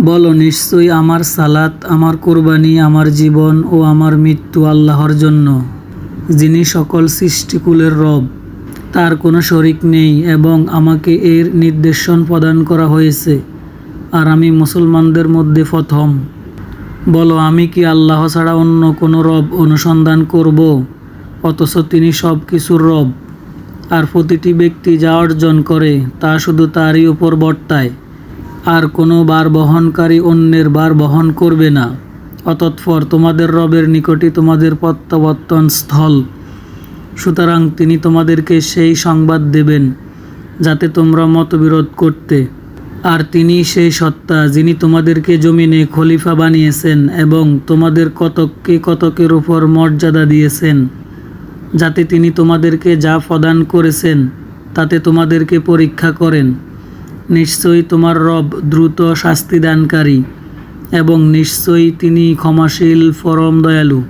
বলো, নিশ্চয়ই আমার সালাত, আমার কোরবানি, আমার জীবন ও আমার মৃত্যু আল্লাহর জন্য। যিনি সকল সৃষ্টিকুলের রব, তার কোনো শরিক নেই এবং আমাকে এর নির্দেশন প্রদান করা হয়েছে, আর আমি মুসলমানদের মধ্যে প্রথম। বলো, আমি কি আল্লাহ ছাড়া অন্য কোনো রব অনুসন্ধান করব, অথচ তিনি সব কিছুর রব, আর প্রতিটি ব্যক্তি যা অর্জন করে তা শুধু তারই উপর বর্তায়? আর কোনো বার বহনকারী অন্যের বার বহন করবে না। অতৎপর তোমাদের রবের নিকটই তোমাদের প্রত্যাবর্তন স্থল। সুতরাং তিনি তোমাদেরকে সেই সংবাদ দেবেন, যাতে তোমরা মতবিরোধ করতে। আর তিনি সেই সত্তা, যিনি তোমাদেরকে জমিনে খলিফা বানিয়েছেন এবং তোমাদের কতককে কতকের উপর মর্যাদা দিয়েছেন, যাতে তিনি তোমাদেরকে যা প্রদান করেছেন, তাতে তোমাদেরকে পরীক্ষা করেন। নিশ্চয়ই তোমার রব দ্রুত শাস্তিদানকারী এবং নিশ্চয়ই তিনি ক্ষমাশীল পরম দয়ালু।